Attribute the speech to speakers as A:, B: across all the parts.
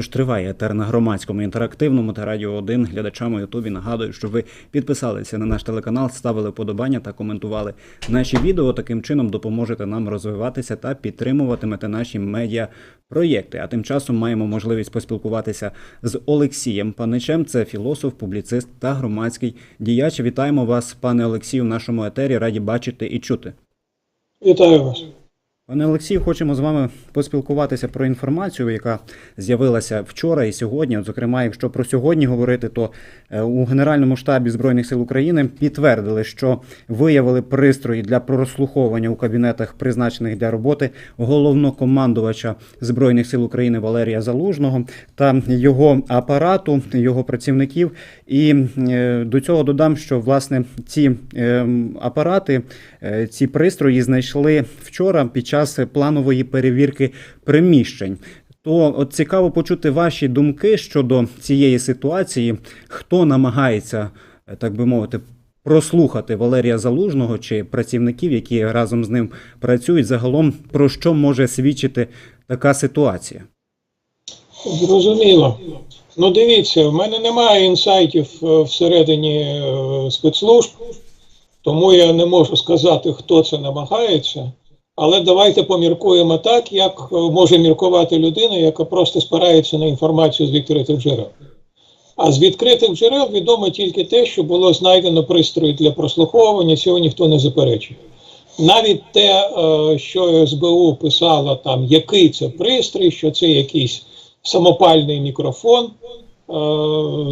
A: Тож триває етер на громадському інтерактивному та радіо 1 глядачам у Ютубі. Нагадую, що ви підписалися на наш телеканал, ставили подобання та коментували наші відео. Таким чином допоможете нам розвиватися та підтримуватимете наші медіа проєкти. А тим часом маємо можливість поспілкуватися з Олексієм Паничем. Це філософ, публіцист та громадський діяч. Вітаємо вас, пане Олексію, в нашому етері. Раді бачити і чути.
B: Вітаю вас.
A: Пане Олексію, хочемо з вами поспілкуватися про інформацію, яка з'явилася вчора і сьогодні. От, зокрема, якщо про сьогодні говорити, то е, у Генеральному штабі Збройних сил України підтвердили, що виявили пристрої для прослуховування у кабінетах, призначених для роботи головнокомандувача Збройних сил України Валерія Залужного та його апарату, його працівників. І е, до цього додам, що власне ці е, апарати, е, ці пристрої знайшли вчора під час планової перевірки приміщень. То от цікаво почути ваші думки щодо цієї ситуації, хто намагається, е, так би мовити, прослухати Валерія Залужного чи працівників, які разом з ним працюють, загалом про що може свідчити така ситуація?
B: Зрозуміло. Ну, дивіться, в мене немає інсайтів е, всередині е, спецслужб, тому я не можу сказати, хто це намагається. Але давайте поміркуємо так, як е, може міркувати людина, яка просто спирається на інформацію з відкритих джерел. А з відкритих джерел відомо тільки те, що було знайдено пристрої для прослуховування, цього ніхто не заперечує. Навіть те, е, що СБУ писала там, який це пристрій, що це якийсь самопальний мікрофон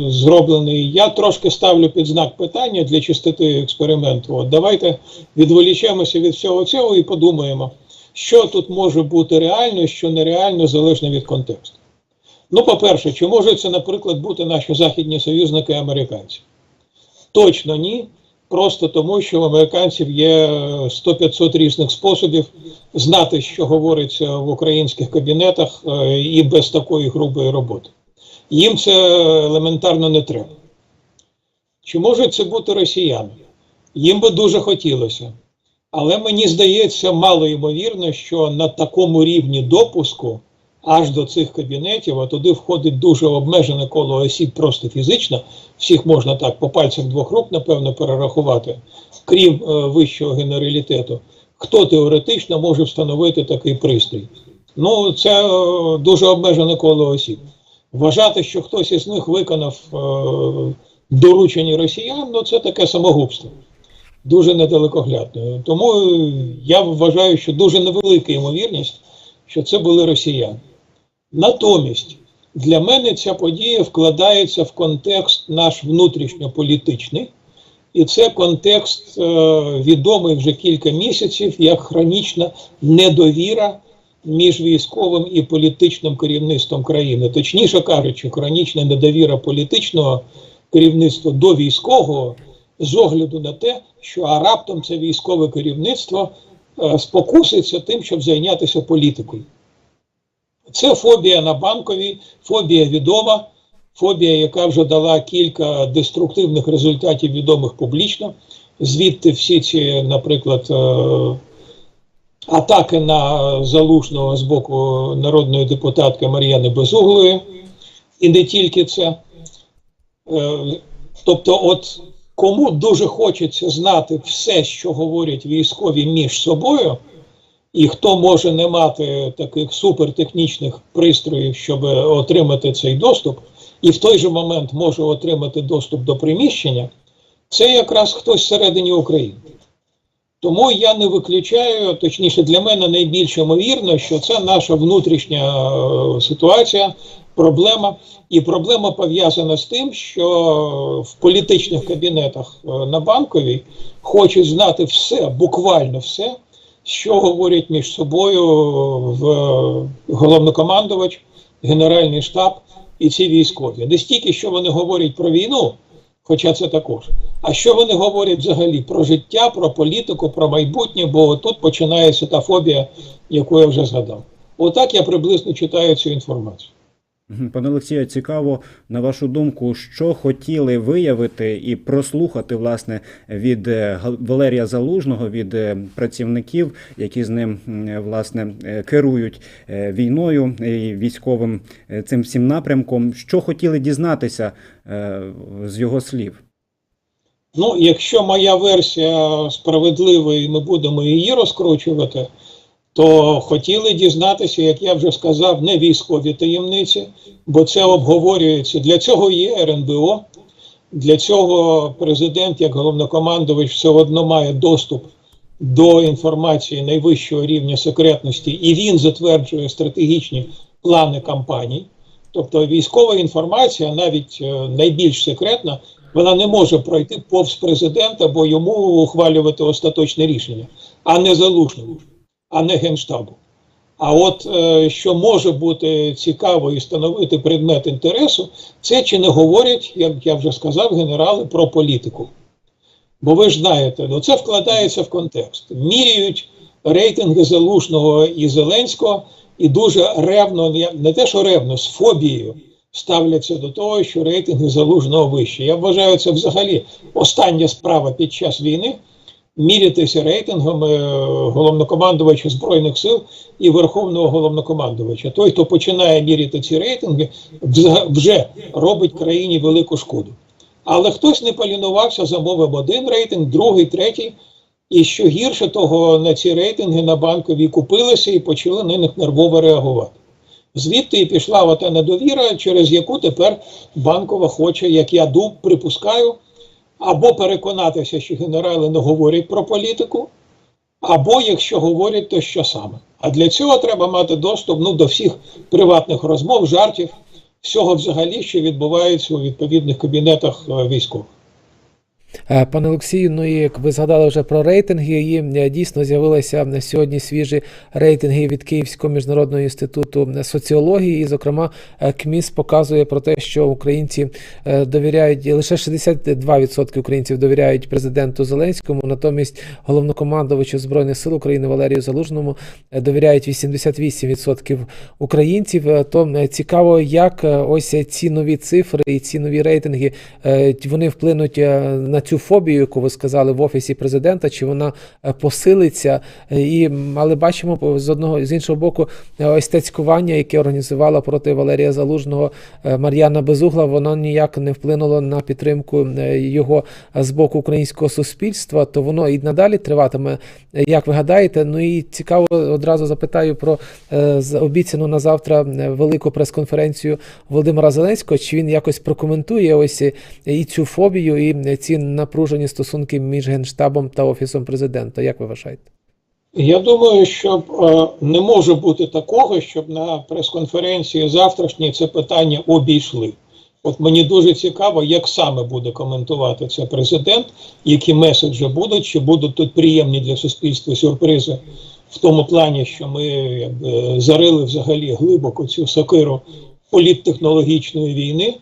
B: зроблений. Я трошки ставлю під знак питання для чистоти експерименту. От давайте відволічемося від всього цього і подумаємо, що тут може бути реально, що нереально, залежно від контексту. Ну, по-перше, чи можуть це, наприклад, бути наші західні союзники американці? Точно ні. Просто тому, що в американців є 100-500 різних способів знати, що говориться в українських кабінетах е, і без такої грубої роботи. Їм це елементарно не треба. Чи можуть це бути росіяни? Їм би дуже хотілося. Але мені здається, мало ймовірно, що на такому рівні допуску аж до цих кабінетів, а туди входить дуже обмежене коло осіб просто фізично, всіх можна так по пальцях двох рук, напевно, перерахувати, крім е, вищого генералітету, хто теоретично може встановити такий пристрій. Ну, це е, дуже обмежене коло осіб. Вважати, що хтось із них виконав е, доручення росіян, ну це таке самогубство. Дуже недалекоглядно. Тому я вважаю, що дуже невелика ймовірність, що це були росіяни. Натомість для мене ця подія вкладається в контекст наш внутрішньополітичний, і це контекст е, відомий вже кілька місяців як хронічна недовіра між військовим і політичним керівництвом країни. Точніше кажучи, хронічна недовіра політичного керівництва до військового з огляду на те, що а раптом це військове керівництво е, спокуситься тим, щоб зайнятися політикою. Це фобія на банковій, фобія відома, фобія, яка вже дала кілька деструктивних результатів відомих публічно. Звідти всі ці, наприклад, е, атаки на залужного з боку народної депутатки Мар'яни Безуглої, і не тільки це. Е, Тобто, от кому дуже хочеться знати все, що говорять військові між собою. І хто може не мати таких супертехнічних пристроїв, щоб отримати цей доступ, і в той же момент може отримати доступ до приміщення, це якраз хтось всередині України. Тому я не виключаю, точніше, для мене найбільш ймовірно, що це наша внутрішня е, ситуація, проблема. І проблема пов'язана з тим, що в політичних кабінетах е, на банковій хочуть знати все, буквально все що говорять між собою в головнокомандувач, Генеральний штаб і ці військові. Не стільки, що вони говорять про війну, хоча це також, а що вони говорять взагалі про життя, про політику, про майбутнє, бо тут та фобія, яку я вже згадав. Отак я приблизно читаю цю інформацію.
A: Пане Олексію, цікаво, на вашу думку, що хотіли виявити і прослухати власне від е, Валерія Залужного, від е, працівників, які з ним е, власне керують війною і військовим цим всім напрямком. Що хотіли дізнатися з його слів?
B: Ну, якщо моя версія справедлива і ми будемо її розкручувати, то хотіли дізнатися, як я вже сказав, не військові таємниці, бо це обговорюється. Для цього є РНБО, для цього президент, як головнокомандувач, все одно має доступ до інформації найвищого рівня секретності, і він затверджує стратегічні плани кампаній. Тобто військова інформація, навіть е, найбільш секретна, вона не може пройти повз президента, бо йому ухвалювати остаточне рішення, а не залужному, а не генштабу. А от е, що може бути цікаво і становити предмет інтересу, це чи не говорять, як я вже сказав, генерали про політику. Бо ви ж знаєте, ну це вкладається в контекст. Міряють рейтинги Залужного і Зеленського, і дуже ревно, не- те, що ревно, з фобією ставляться до того, що рейтинги Залужного вищі. Я вважаю, це взагалі остання справа під час війни мірятися рейтингами е, головнокомандувача Збройних сил і Верховного головнокомандувача. Той, хто починає міряти ці рейтинги, вже робить країні велику шкоду. Але хтось не полінувався, замовив один рейтинг, другий, третій. І що гірше того, на ці рейтинги на банкові купилися і почали на них нервово реагувати. Звідти і пішла ота недовіра, через яку тепер банкова хоче, як я дуб, припускаю, або переконатися, що генерали не говорять про політику, або якщо говорять, то що саме. А для цього треба мати доступ ну, до всіх приватних розмов, жартів, всього взагалі, що відбувається у відповідних кабінетах е, військових.
C: Е, Пане Олексію, ну і як ви згадали вже про рейтинги, і е, дійсно з'явилися на сьогодні свіжі рейтинги від Київського міжнародного інституту соціології. І, зокрема, е, КМІС показує про те, що українці е, довіряють лише 62% українців довіряють президенту Зеленському, натомість головнокомандувачу збройних сил України Валерію Залужному е, довіряють 88% українців. Е, То е, цікаво, як е, ось ці нові цифри і ці нові рейтинги е, вони вплинуть е, на цю фобію, яку ви сказали в офісі президента, чи вона е, посилиться. Е, І але бачимо по- з одного з іншого боку, е, ось те цькування, яке організувала проти Валерія Залужного е, Мар'яна Безугла, воно ніяк не вплинуло на підтримку е, його з боку українського суспільства. То воно і надалі триватиме. Е, Як ви гадаєте? Ну і цікаво одразу запитаю про е, обіцяну на завтра е, велику прес-конференцію Володимира Зеленського. Чи він якось прокоментує ось е, і цю фобію, і е, ці напружені стосунки між генштабом та офісом президента? Як ви вважаєте?
B: Я думаю, що е, не може бути такого, щоб на прес-конференції завтрашній це питання обійшли. От мені дуже цікаво, як саме буде коментувати це президент, які меседжі будуть, чи будуть тут приємні для суспільства сюрпризи в тому плані, що ми якби, зарили взагалі глибоко цю сокиру політтехнологічної війни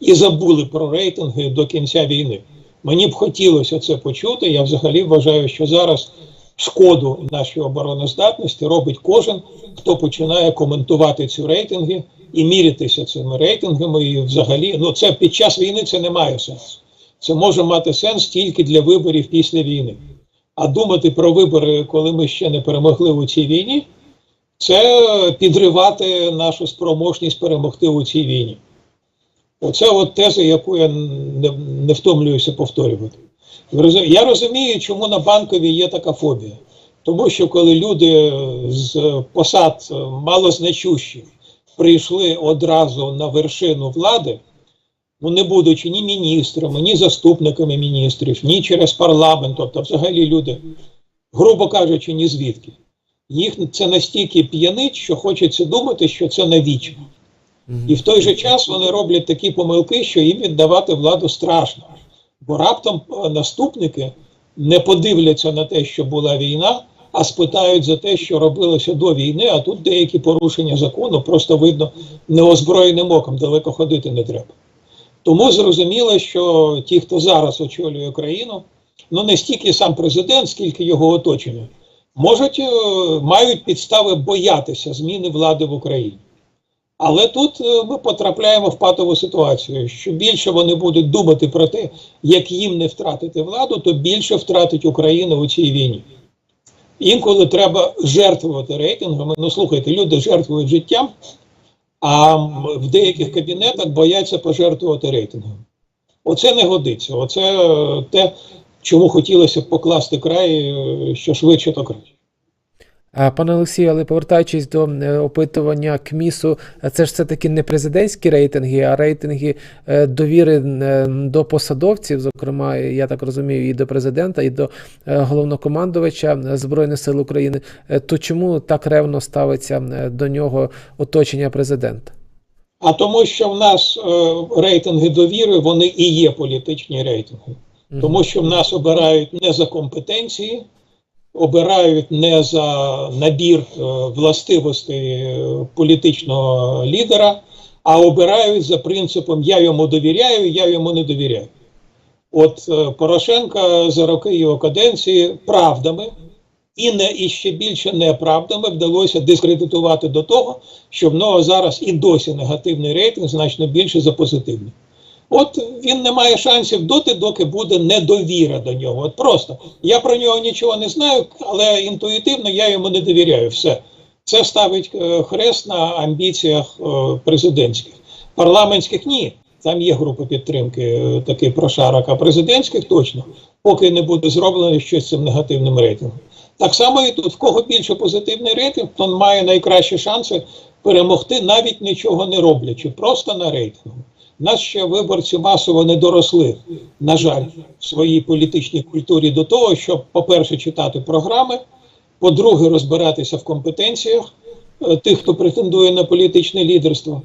B: і забули про рейтинги до кінця війни. Мені б хотілося це почути. Я взагалі вважаю, що зараз шкоду нашій обороноздатності робить кожен, хто починає коментувати ці рейтинги і мірятися цими рейтингами. І взагалі, ну це під час війни це не має сенсу. Це може мати сенс тільки для виборів після війни. А думати про вибори, коли ми ще не перемогли у цій війні, це підривати нашу спроможність перемогти у цій війні. Оце от теза, яку я не, не втомлююся повторювати. Я розумію, чому на банковій є така фобія. Тому що коли люди з посад малозначущих прийшли одразу на вершину влади, ну не будучи ні міністрами, ні заступниками міністрів, ні через парламент, тобто взагалі люди, грубо кажучи, ні звідки. Їх це настільки п'янить, що хочеться думати, що це навічно. І в той же час вони роблять такі помилки, що їм віддавати владу страшно. Бо раптом е, наступники не подивляться на те, що була війна, а спитають за те, що робилося до війни, а тут деякі порушення закону просто видно неозброєним оком, далеко ходити не треба. Тому зрозуміло, що ті, хто зараз очолює країну, ну не стільки сам президент, скільки його оточення, можуть, е, мають підстави боятися зміни влади в Україні. Але тут е, ми потрапляємо в патову ситуацію. Що більше вони будуть думати про те, як їм не втратити владу, то більше втратить Україна у цій війні. Інколи треба жертвувати рейтингами. Ну слухайте, люди жертвують життям, а в деяких кабінетах бояться пожертвувати рейтингом. Оце не годиться. Оце е, те, чому хотілося покласти край, е, що швидше, то краще.
C: Пане Олексію, але повертаючись до е, опитування КМІСу, це ж все-таки не президентські рейтинги, а рейтинги е, довіри е, до посадовців, зокрема, я так розумію, і до президента, і до головнокомандувача Збройних сил України. То чому так ревно ставиться до нього оточення президента?
B: А тому, що в нас рейтинги довіри, вони і є політичні рейтинги. Тому що в нас обирають не за компетенції, обирають не за набір е, властивостей е, політичного лідера, а обирають за принципом я йому довіряю, я йому не довіряю. От е, Порошенка за роки його каденції правдами і не і ще більше неправдами вдалося дискредитувати до того, що в нього зараз і досі негативний рейтинг значно більше за позитивний. От він не має шансів доти, доки буде недовіра до нього. От просто я про нього нічого не знаю, але інтуїтивно я йому не довіряю. Все це ставить е, хрест на амбіціях е, президентських. Парламентських ні. Там є група підтримки е, такий прошарок, а президентських точно, поки не буде зроблено щось цим негативним рейтингом. Так само і тут, в кого більше позитивний рейтинг, то має найкращі шанси перемогти, навіть нічого не роблячи, просто на рейтингу. Нас ще виборці масово не доросли, на жаль, в своїй політичній культурі до того, щоб, по-перше, читати програми, по-друге, розбиратися в компетенціях е, тих, хто претендує на політичне лідерство,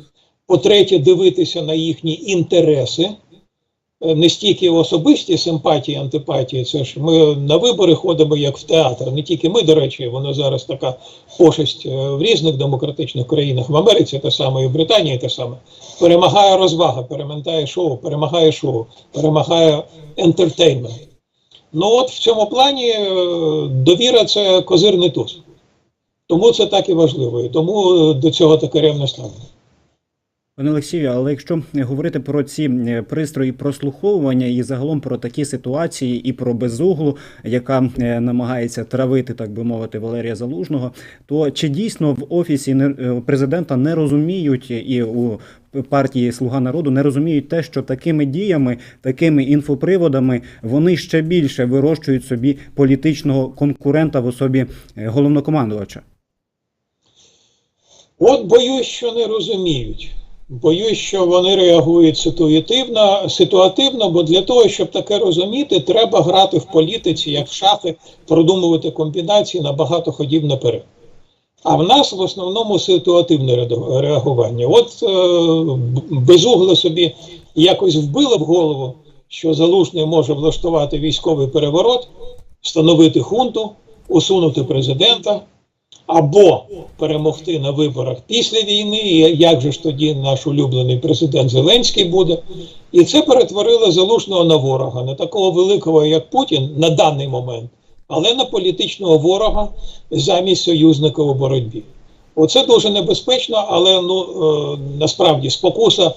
B: по-третє, дивитися на їхні інтереси, не стільки особисті симпатії, антипатії. Це ж ми на вибори ходимо як в театр. Не тільки ми, до речі, воно зараз така пошесть е, в різних демократичних країнах. В Америці те саме, і в Британії те саме. Перемагає розвага, перемагає шоу, перемагає шоу, перемагає ентертеймент. Ну от в цьому плані е, довіра це козирний туз. Тому це так і важливо. І тому е, до цього таке ревне ставлення.
A: Пане Олексію, але якщо говорити про ці е, пристрої прослуховування і загалом про такі ситуації, і про безуглу, яка е, намагається травити, так би мовити, Валерія Залужного, то чи дійсно в офісі е, президента не розуміють і у партії Слуга народу не розуміють те, що такими діями, такими інфоприводами вони ще більше вирощують собі політичного конкурента в особі е, головнокомандувача?
B: От боюсь, що не розуміють. Боюсь, що вони реагують ситуативно, ситуативно, бо для того, щоб таке розуміти, треба грати в політиці, як в шахи, продумувати комбінації на багато ходів наперед. А в нас в основному ситуативне реагування. От е, безугло собі якось вбили в голову, що залужний може влаштувати військовий переворот, встановити хунту, усунути президента або перемогти на виборах після війни, як же ж тоді наш улюблений президент Зеленський буде. І це перетворило залужного на ворога, не такого великого, як Путін на даний момент, але на політичного ворога замість союзника у боротьбі. Оце дуже небезпечно, але ну е, насправді спокуса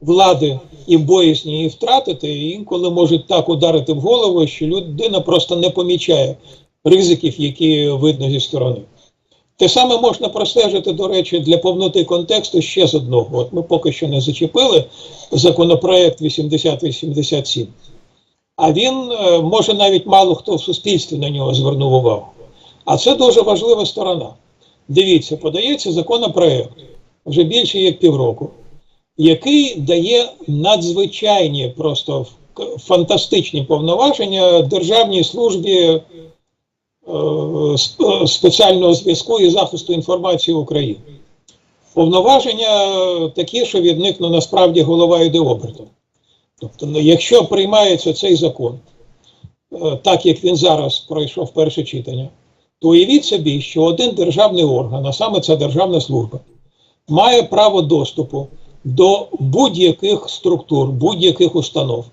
B: влади і боязні її втратити, інколи можуть так ударити в голову, що людина просто не помічає ризиків, які видно зі сторони. Те саме можна простежити, до речі, для повноти контексту ще з одного. От ми поки що не зачепили законопроект 8087. А він е, може навіть мало хто в суспільстві на нього звернув увагу. А це дуже важлива сторона. Дивіться, подається законопроект вже більше як півроку, який дає надзвичайні, просто фантастичні повноваження Державній службі е, спеціального зв'язку і захисту інформації України. Повноваження е, такі, що від них ну, насправді голова йде обертом. Тобто, ну, якщо приймається цей закон, е, так як він зараз пройшов перше читання, то уявіть собі, що один державний орган, а саме це державна служба, має право доступу до будь-яких структур, будь-яких установ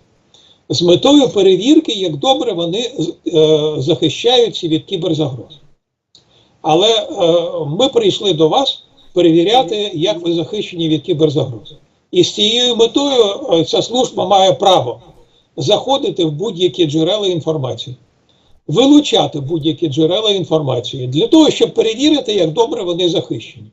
B: з метою перевірки, як добре вони е, захищаються від кіберзагроз. Але е, ми прийшли до вас перевіряти, як ви захищені від кіберзагроз. І з цією метою е, ця служба має право заходити в будь-які джерела інформації, вилучати будь-які джерела інформації для того, щоб перевірити, як добре вони захищені.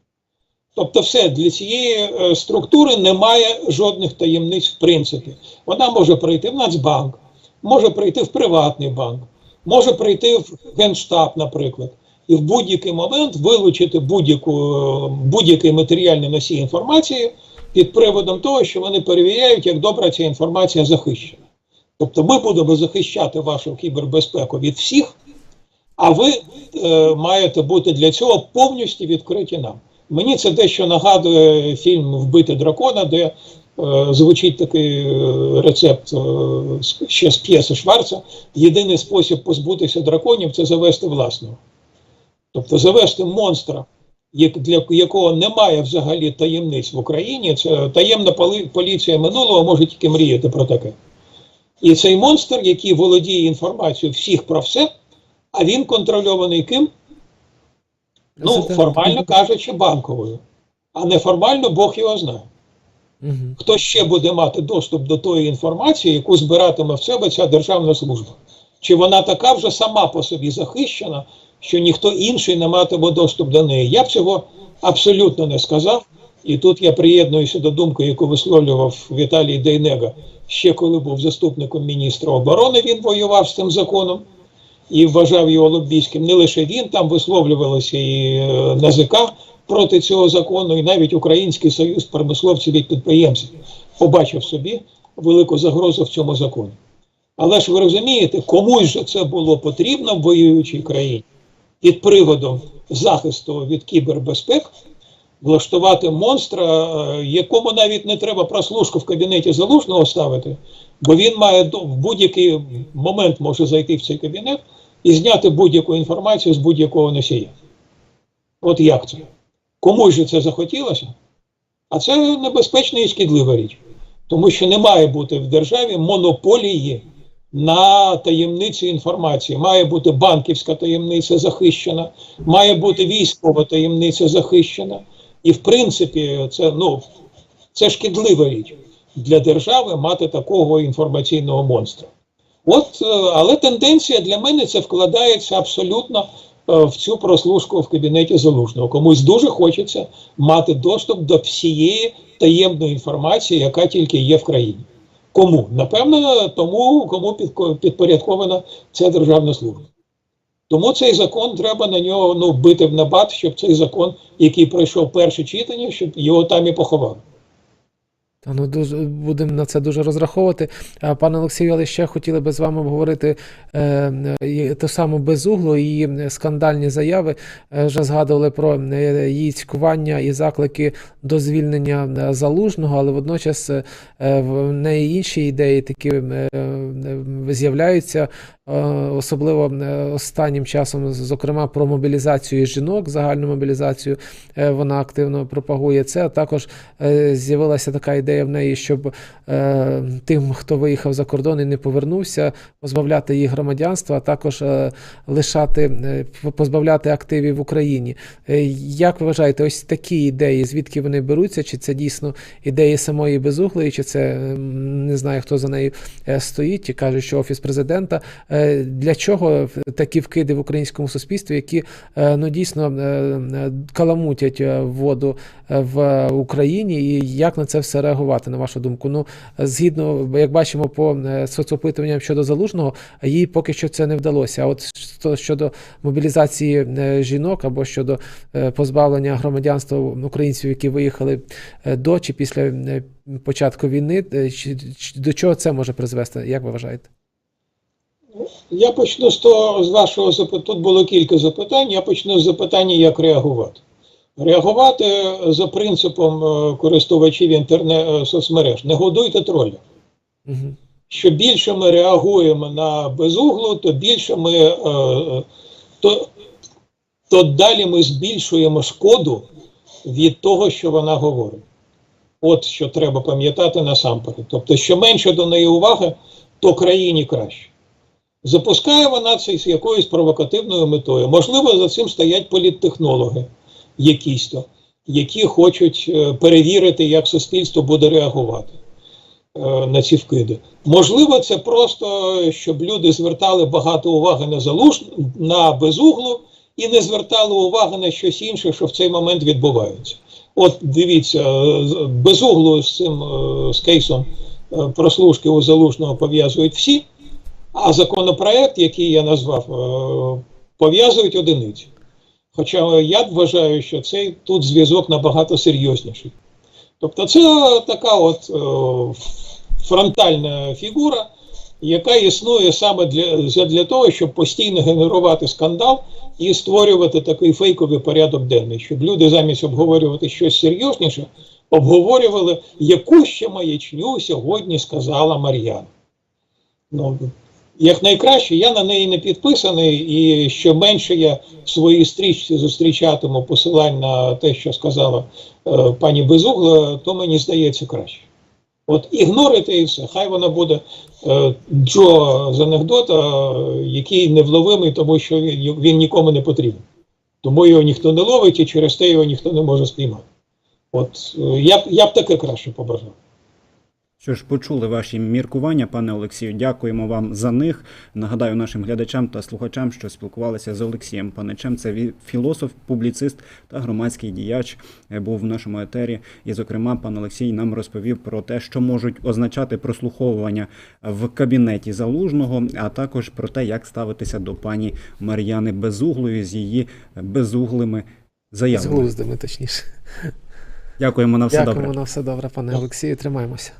B: Тобто, все для цієї е, структури немає жодних таємниць в принципі. Вона може прийти в Нацбанк, може прийти в приватний банк, може прийти в Генштаб, наприклад, і в будь-який момент вилучити будь-яку, е, будь-який матеріальний носій інформації під приводом того, що вони перевіряють, як добре ця інформація захищена. Тобто ми будемо захищати вашу кібербезпеку від всіх, а ви е, маєте бути для цього повністю відкриті нам. Мені це дещо нагадує фільм Вбити дракона, де е, звучить такий е, рецепт е, ще з п'єси Шварца. Єдиний спосіб позбутися драконів це завести власного. Тобто завести монстра, як- для якого немає взагалі таємниць в Україні. Це таємна поли- поліція минулого може тільки мріяти про таке. І цей монстр, який володіє інформацією всіх про все, а він контрольований ким? Ну, формально кажучи, банковою. А неформально Бог його знає. Хто ще буде мати доступ до тої інформації, яку збиратиме в себе ця державна служба? Чи вона така вже сама по собі захищена, що ніхто інший не матиме доступ до неї? Я б цього абсолютно не сказав. І тут я приєднуюся до думки, яку висловлював Віталій Дейнега, ще коли був заступником міністра оборони, він воював з цим законом і вважав його лобійським. Не лише він, там висловлювалося і е, НАЗК проти цього закону, і навіть Український союз промисловців і підприємців побачив собі велику загрозу в цьому законі. Але ж ви розумієте, комусь же це було потрібно в воюючій країні під приводом захисту від кібербезпек влаштувати монстра, е, якому навіть не треба прослушку в кабінеті залужного ставити, бо він має в будь-який момент може зайти в цей кабінет і зняти будь-яку інформацію з будь-якого носія. От як це? Комусь же це захотілося? А це небезпечна і шкідлива річ, тому що не має бути в державі монополії на таємниці інформації. Має бути банківська таємниця захищена, має бути військова таємниця захищена. І в принципі, це, ну, це шкідлива річ для держави мати такого інформаційного монстра. От, е, але тенденція для мене це вкладається абсолютно е, в цю прослушку в кабінеті залужного. Комусь дуже хочеться мати доступ до всієї таємної інформації, яка тільки є в країні. Кому? Напевно, тому, кому підпорядкована ця державна служба. Тому цей закон треба на нього ну, бити в набат, щоб цей закон, який пройшов перше читання, щоб його там і поховали.
C: Та, ну, дуже, будемо на це дуже розраховувати. Пане Олексію, але ще хотіли би з вами обговорити е, ту саму безуглу і скандальні заяви. Е, вже згадували про е, її цькування і заклики до звільнення е, залужного, але водночас е, в неї інші ідеї такі е, е, з'являються, особливо останнім часом, зокрема про мобілізацію жінок, загальну мобілізацію. Вона активно пропагує це. А також з'явилася така ідея в неї, щоб е, тим, хто виїхав за кордон і не повернувся, позбавляти їх громадянства, а також е, лишати, е, позбавляти активів в Україні. Е, Як ви вважаєте, ось такі ідеї, звідки вони беруться? Чи це дійсно ідеї самої безуглої, чи це не знаю, хто за нею е, стоїть, і кажуть, що офіс президента. Е, Для чого такі вкиди в українському суспільстві, які е, ну дійсно е, е, каламутять е, воду в Україні, і як на це все реагувати, на вашу думку? Ну, згідно, як бачимо по е, соцопитуванням щодо залужного, їй поки що це не вдалося. А от що- щодо мобілізації е, жінок або щодо е, позбавлення громадянства українців, які виїхали до чи після початку війни, до чого це може призвести? Як ви вважаєте?
B: Я почну з того, з вашого запитання. Тут було кілька запитань. Я почну з запитання, як реагувати. Реагувати за принципом е, користувачів інтернет соцмереж. Не годуйте троля.
C: Угу.
B: Що більше ми реагуємо на безуглу, то більше ми е, то, то далі ми збільшуємо шкоду від того, що вона говорить. От що треба пам'ятати насамперед. Тобто, що менше до неї уваги, то країні краще. Запускає вона це з якоюсь провокативною метою. Можливо, за цим стоять політтехнологи якісь то. які хочуть е, перевірити, як суспільство буде реагувати е, на ці вкиди. Можливо, це просто щоб люди звертали багато уваги на залуж на безуглу і не звертали уваги на щось інше, що в цей момент відбувається. От дивіться, е, безуглу з цим з кейсом прослушки у залужного пов'язують всі, а законопроект, який я назвав, пов'язують одиниці. Хоча я вважаю, що цей тут зв'язок набагато серйозніший. Тобто, це така от е, фронтальна фігура, яка існує саме для, для того, щоб постійно генерувати скандал і створювати такий фейковий порядок денний, щоб люди замість обговорювати щось серйозніше, обговорювали, яку ще маячню сьогодні сказала Мар'яна. Ну, як найкраще, я на неї не підписаний, і що менше я в своїй стрічці зустрічатиму посилань на те, що сказала е, пані Безугла, то мені здається краще. От ігнорите і все. Хай вона буде е, Джо з анекдота, який невловимий, тому що він, він нікому не потрібен. Тому його ніхто не ловить і через те його ніхто не може спіймати. От е, я, я б таке краще побажав.
A: Що ж, почули ваші міркування, пане Олексію. Дякуємо вам за них. Нагадаю нашим глядачам та слухачам, що спілкувалися з Олексієм Паничем. Це філософ, публіцист та громадський діяч е, був в нашому етері. І, зокрема, пан Олексій нам розповів про те, що можуть означати прослуховування в кабінеті залужного, а також про те, як ставитися до пані Мар'яни Безуглої з її безуглими
C: З
A: заявами.
C: глуздами, точніше.
A: Дякуємо на все
C: Дякуємо
A: добре.
C: на все добре, пане Олексію. Тримаємося.